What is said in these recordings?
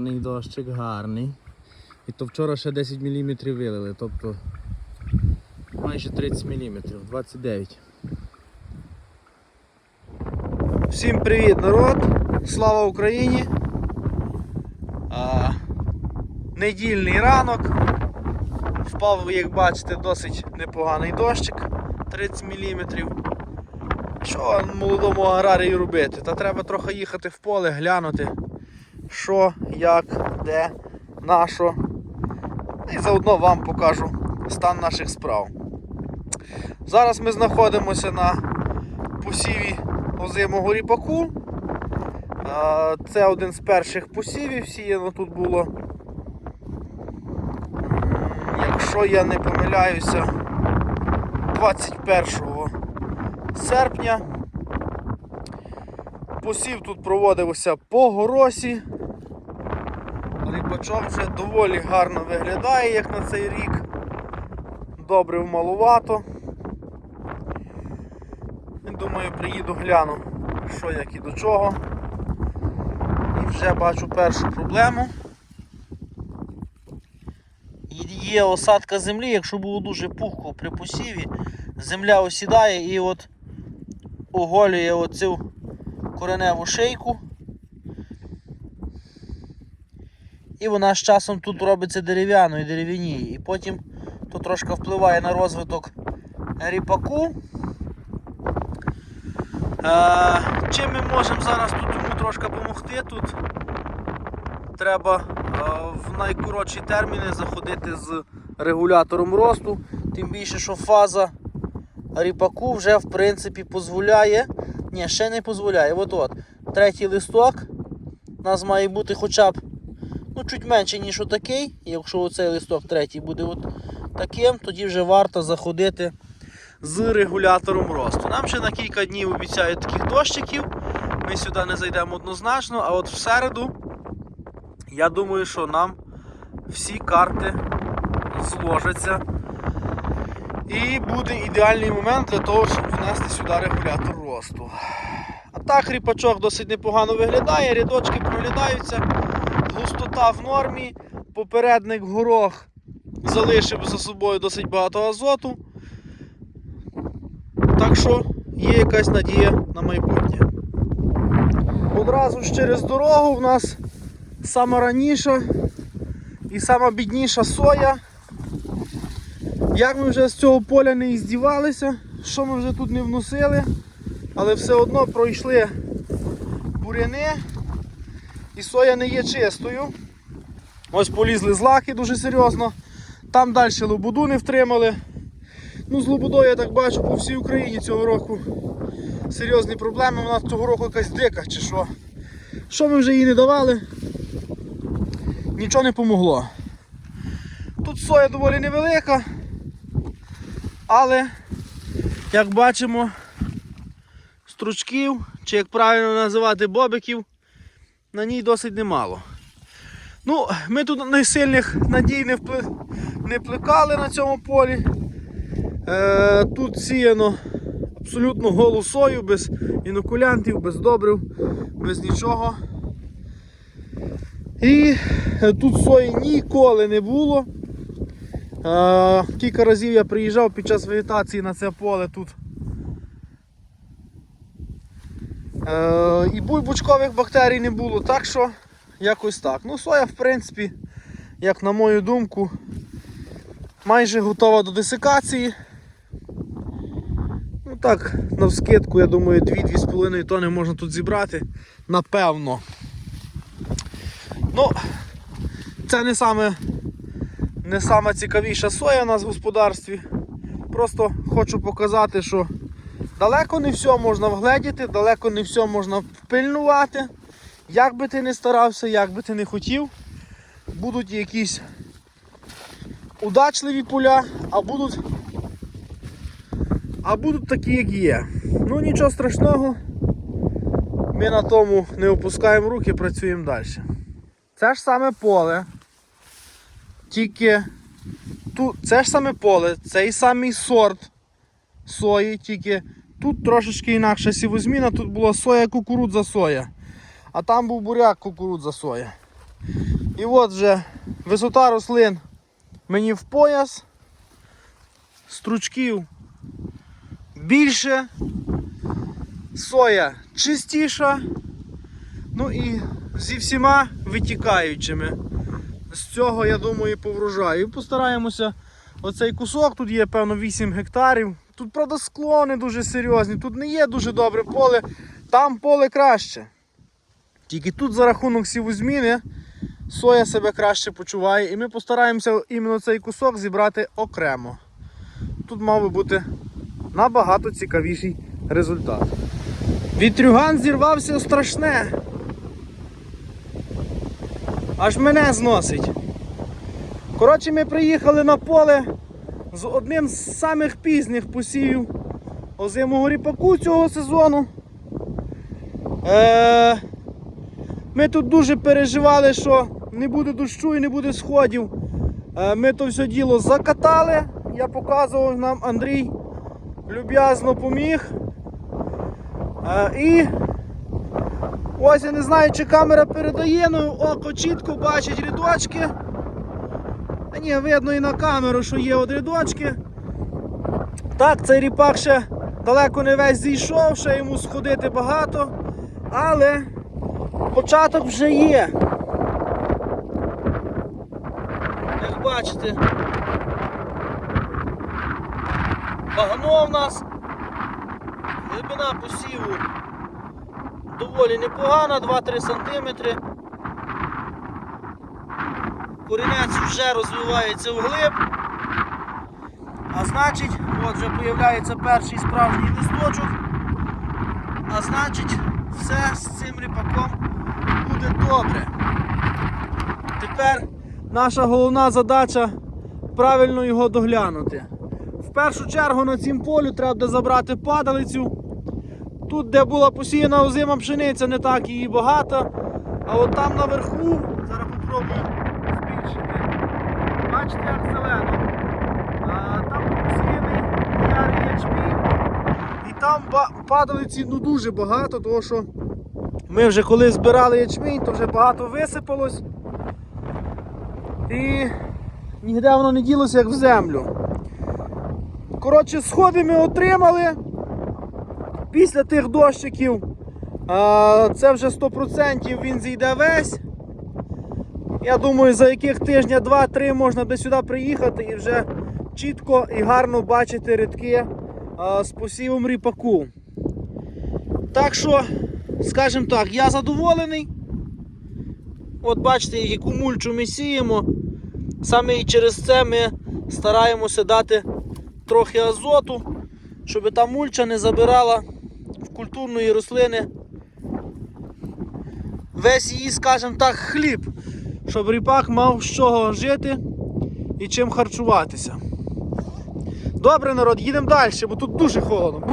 Гарний дощик, гарний. І то вчора ще 10 мм вилили, тобто майже 30 мм, 29. Всім привіт, народ! Слава Україні! А, недільний ранок. Впав, як бачите, досить непоганий дощик 30 мм. Що молодому аграрію робити? Та треба трохи їхати в поле, глянути, що, як, де, на що. І заодно вам покажу стан наших справ. Зараз ми знаходимося на посіві озимого ріпаку. Це один з перших посівів, сіяно тут було. Якщо я не помиляюся, 21 серпня. Посів тут проводився по горосі. Рибачок вже доволі гарно виглядає, як на цей рік. Добре малувато. Думаю, приїду гляну, що як і до чого. І вже бачу першу проблему. Є осадка землі, якщо було дуже пухко при посіві, земля осідає і от оголює оцю кореневу шийку. І вона з часом тут робиться дерев'яною, дерев'яніє. І потім то трошки впливає на розвиток ріпаку. Е, чим ми можемо зараз тут йому трошки допомогти? Тут треба е, в найкоротші терміни заходити з регулятором росту, тим більше, що фаза ріпаку вже в принципі дозволяє. Ні, ще не дозволяє. От от. Третій листок у нас має бути хоча б ну, чуть менше, ніж отакий. Якщо оцей листок третій буде от таким, тоді вже варто заходити з регулятором росту. Нам ще на кілька днів обіцяють таких дощиків. Ми сюди не зайдемо однозначно, а от в середу, я думаю, що нам всі карти зложаться. І буде ідеальний момент для того, щоб внести сюди регулятор росту. А так ріпачок досить непогано виглядає, рядочки проглядаються, густота в нормі, попередник горох залишив за собою досить багато азоту. Так що є якась надія на майбутнє. Одразу ж через дорогу в нас сама раніша і сама бідніша соя. Як ми вже з цього поля не іздівалися, що ми вже тут не вносили, але все одно пройшли буряни і соя не є чистою. Ось полізли злаки дуже серйозно. Там далі лобуду не втримали. Ну, з лобудою я так бачу по всій Україні цього року серйозні проблеми. Вона цього року якась дика чи що. Що ми вже їй не давали, нічого не помогло. Тут соя доволі невелика. Але, як бачимо, стручків, чи як правильно називати бобиків, на ній досить немало. Ну, ми тут найсильних надій не, впли... не плекали на цьому полі. Е, тут сіяно абсолютно голу сою, без інокулянтів, без добрив, без нічого. І е, тут сої ніколи не було. Е, Кілька разів я приїжджав під час вегетації на це поле тут. Е, І буйбучкових бактерій не було, так що якось так. Ну, соя, в принципі, як на мою думку, майже готова до десикації. Ну так, навскидку, я думаю, 2-2,5 тони можна тут зібрати, напевно. Ну, це не саме не сама цікавіша соя у нас в господарстві. Просто хочу показати, що далеко не все можна вгледіти, далеко не все можна впильнувати. Як би ти не старався, як би ти не хотів, будуть якісь удачливі поля, а будуть, а будуть такі, як є. Ну нічого страшного, ми на тому не опускаємо руки, працюємо далі. Це ж саме поле. Тільки це ж саме поле, цей самий сорт сої, тільки тут трошечки інакша сівозміна, тут була соя, кукурудза, соя. А там був буряк, кукурудза, соя. І от вже висота рослин мені в пояс, стручків більше, соя чистіша, ну і зі всіма витікаючими. З цього, я думаю, по врожаю. І постараємося оцей кусок, тут є певно 8 гектарів. Тут, правда, склони дуже серйозні, тут не є дуже добре поле, там поле краще. Тільки тут за рахунок сівозміни соя себе краще почуває, і ми постараємося іменно цей кусок зібрати окремо. Тут мав би бути набагато цікавіший результат. Вітрюган зірвався страшне. Аж мене зносить. Коротше, ми приїхали на поле з одним з самих пізніх посівів озимого ріпаку цього сезону. Е- ми тут дуже переживали, що не буде дощу і не буде сходів. Е, Ми то все діло закатали. Я показував нам Андрій люб'язно поміг. Е, І ось я не знаю, чи камера передає, але око чітко бачить рядочки. А ні, видно і на камеру, що є от рядочки. Так, цей ріпак ще далеко не весь зійшов, ще йому сходити багато, але початок вже є. Як бачите, багно в нас, глибина посіву доволі непогана, 2-3 см. Корінець вже розвивається вглиб. А значить, от вже з'являється перший справжній листочок. А значить, все з цим ріпаком буде добре. Тепер наша головна задача правильно його доглянути. В першу чергу на цім полю треба забрати падалицю. Тут, де була посіяна озима пшениця, не так її багато. А от там наверху, зараз попробую збільшити. Бачите, як зелено. А, там посіяний ярий ячмінь. І там падалиці ну, дуже багато, тому що ми вже коли збирали ячмінь, то вже багато висипалось. І ніде воно не ділося, як в землю. Коротше, сходи ми отримали. Після тих дощиків це вже 100% він зійде весь. Я думаю, за яких тижня 2-3 можна до сюди приїхати і вже чітко і гарно бачити рядки з посівом ріпаку. Так що, скажімо так, я задоволений. От бачите, яку мульчу ми сіємо. Саме і через це ми стараємося дати трохи азоту, щоб та мульча не забирала в культурної рослини весь її, скажімо так, хліб, щоб ріпак мав з чого жити і чим харчуватися. Добре, народ, їдемо далі, бо тут дуже холодно.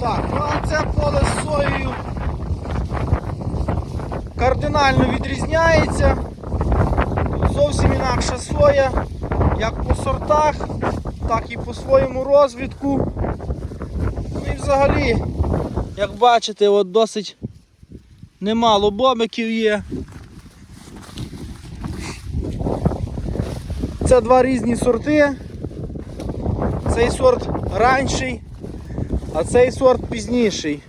Так, ну а це поле з соєю кардинально відрізняється. Зовсім інакша соя, як по сортах, так і по своєму розвідку. Ну і взагалі, як бачите, от досить немало бобиків є. Це два різні сорти. Цей сорт ранший, а цей сорт пізніший.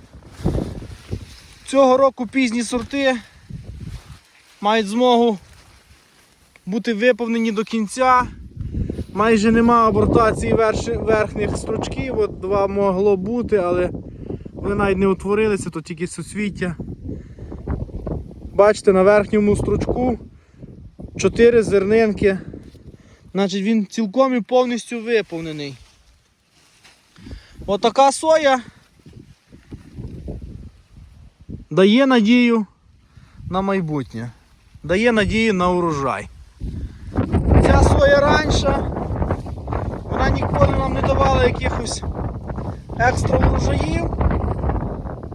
Цього року пізні сорти мають змогу бути виповнені до кінця. Майже нема абортації верхніх стручків, от два могло бути, але вони навіть не утворилися, то тільки суцвіття. Бачите, на верхньому стручку 4 зернинки. Значить він цілком і повністю виповнений. Отака соя дає надію на майбутнє, дає надію на урожай. Ця соя раніша, вона ніколи нам не давала якихось екстра урожаїв,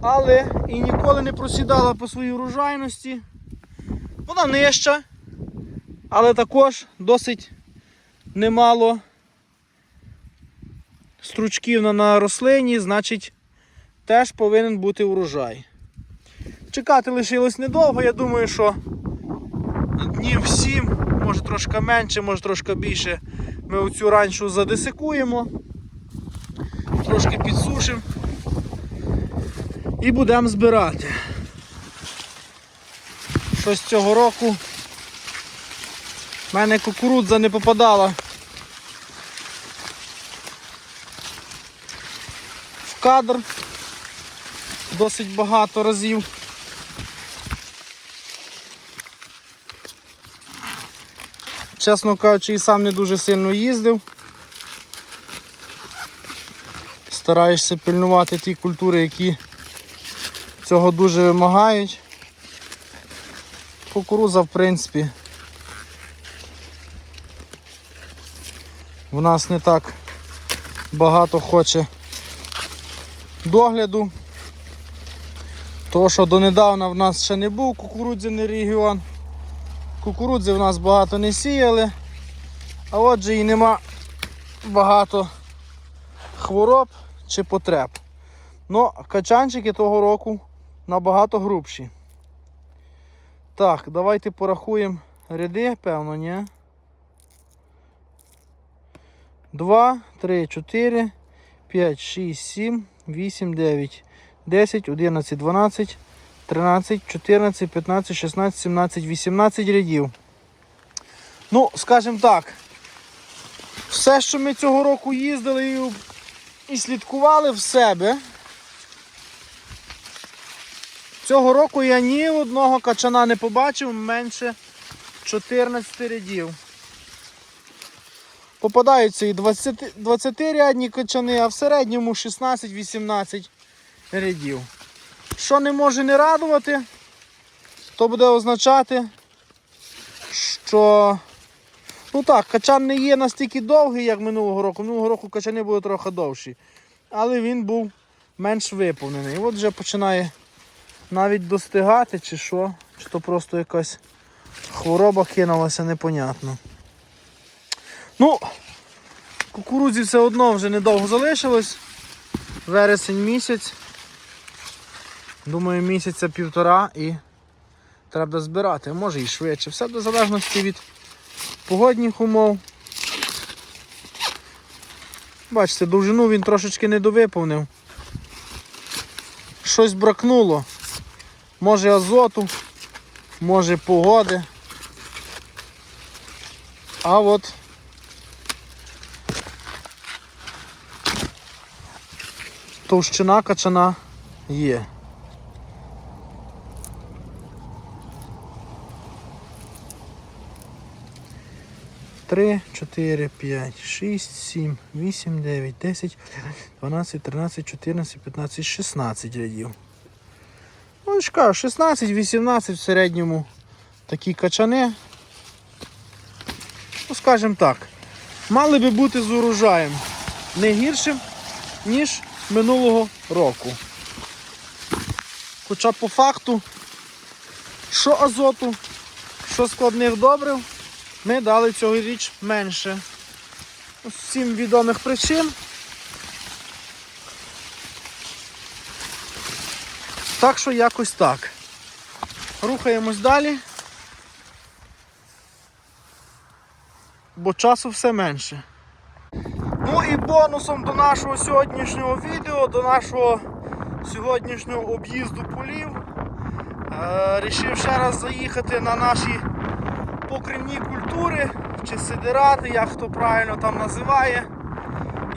але і ніколи не просідала по своїй урожайності. Вона нижча, але також досить немало стручків на, рослині, значить теж повинен бути урожай. Чекати лишилось недовго, я думаю, що днів 7, може трошки менше, може трошки більше. Ми оцю ранчу задесикуємо, трошки підсушимо і будемо збирати. Щось цього року в мене кукурудза не попадала кадр досить багато разів. Чесно кажучи, і сам не дуже сильно їздив. Стараєшся пильнувати ті культури, які цього дуже вимагають. Кукуруза, в принципі, в нас не так багато хоче догляду. Того, що донедавна в нас ще не був кукурудзяний регіон. Кукурудзи в нас багато не сіяли, а отже і нема багато хвороб чи потреб. Ну, качанчики того року набагато грубші. Так, давайте порахуємо ряди, певно, ні? 2, 3, 4, 5, 6, 7, 8, 9, 10, 11, 12, 13, 14, 15, 16, 17, 18 рядів. Ну, скажімо так, все, що ми цього року їздили і, і слідкували в себе. Цього року я ні одного качана не побачив менше 14 рядів. Попадаються і 20, 20 рядні качани, а в середньому 16-18 рядів. Що не може не радувати, то буде означати, що ну так, качан не є настільки довгий, як минулого року. Минулого року качани були трохи довші. Але він був менш виповнений. От вже починає навіть достигати, чи що, чи то просто якась хвороба кинулася, непонятно. Ну, кукурудзі все одно вже недовго залишилось. Вересень місяць. Думаю, місяця півтора і треба збирати, може і швидше. Все до залежності від погодних умов. Бачите, довжину він трошечки не довиповнив. Щось бракнуло. Може азоту, може погоди. А от товщина качана є. Три, чотири, п'ять, шість, сім, вісім, дев'ять, десять, дванадцять, тринадцять, чотирнадцять, п'ятнадцять, шістнадцять рядів. Ну, кажу, 16-18 в середньому такі качани. Ну, скажімо так, мали би бути з урожаєм не гіршим, ніж минулого року. Хоча по факту, що азоту, що складних добрив, ми дали цьогоріч менше. З всім відомих причин. Так що якось так. Рухаємось далі. Бо часу все менше. І бонусом до нашого сьогоднішнього відео, до нашого сьогоднішнього об'їзду полів. Е, рішив ще раз заїхати на наші покривні культури чи сидирати, як хто правильно там називає.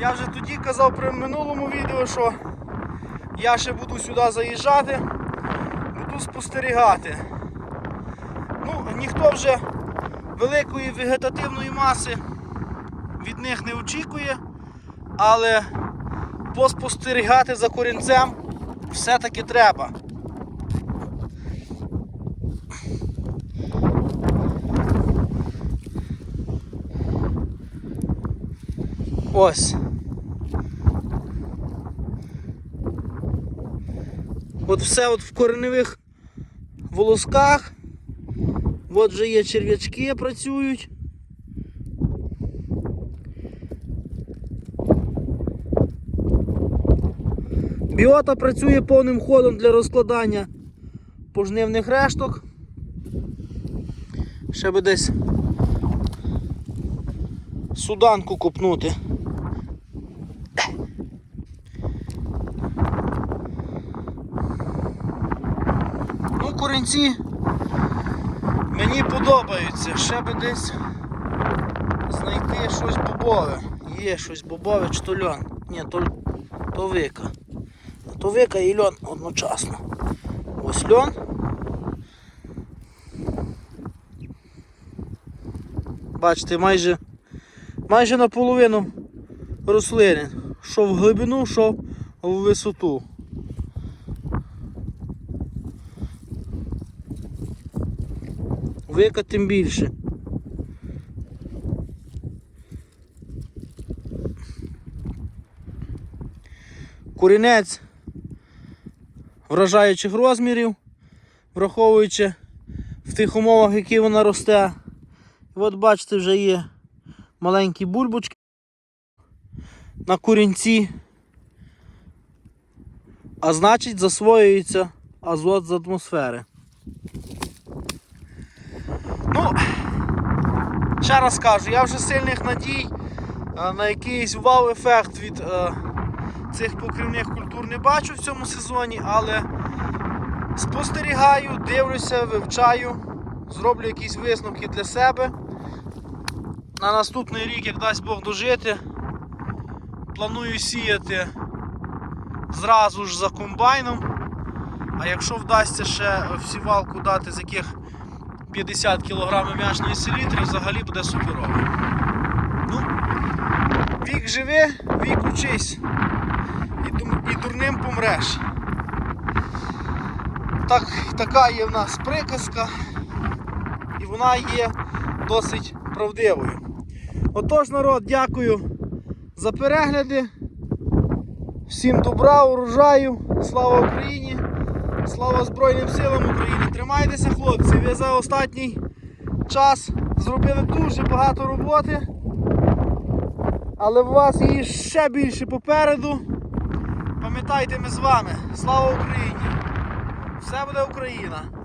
Я вже тоді казав при минулому відео, що я ще буду сюди заїжджати, буду спостерігати. Ну, ніхто вже великої вегетативної маси від них не очікує, але поспостерігати за корінцем все-таки треба. Ось. От все от в кореневих волосках. От вже є черв'ячки працюють. Біота працює повним ходом для розкладання пожнивних решток. Ще би десь суданку купнути. Ну, корінці мені подобаються. Ще би десь знайти щось бобове. Є щось бобове чи то льон. Ні, то, то вика. То вика і льон одночасно. Ось льон. Бачите, майже, майже наполовину рослини. Що в глибину, що в висоту. Вика тим більше. Курінець вражаючих розмірів, враховуючи в тих умовах, які вона росте. І от бачите, вже є маленькі бульбочки на курінці. А значить засвоюється азот з атмосфери. Ну, ще раз кажу, я вже сильних надій е, на якийсь вау-ефект від е, цих покривних культур не бачу в цьому сезоні, але спостерігаю, дивлюся, вивчаю, зроблю якісь висновки для себе. На наступний рік, як дасть Бог дожити, планую сіяти зразу ж за комбайном. А якщо вдасться ще всівалку дати з яких 50 кг м'ячної селітри, взагалі буде суперово. Ну, вік живи, вік учись. І, дурним помреш. Так, така є в нас приказка, і вона є досить правдивою. Отож, народ, дякую за перегляди. Всім добра, урожаю, слава Україні, слава Збройним силам України. Тримайтеся, хлопці, ви за останній час зробили дуже багато роботи, але у вас її ще більше попереду. Пам'ятайте, ми з вами. Слава Україні! Все буде Україна!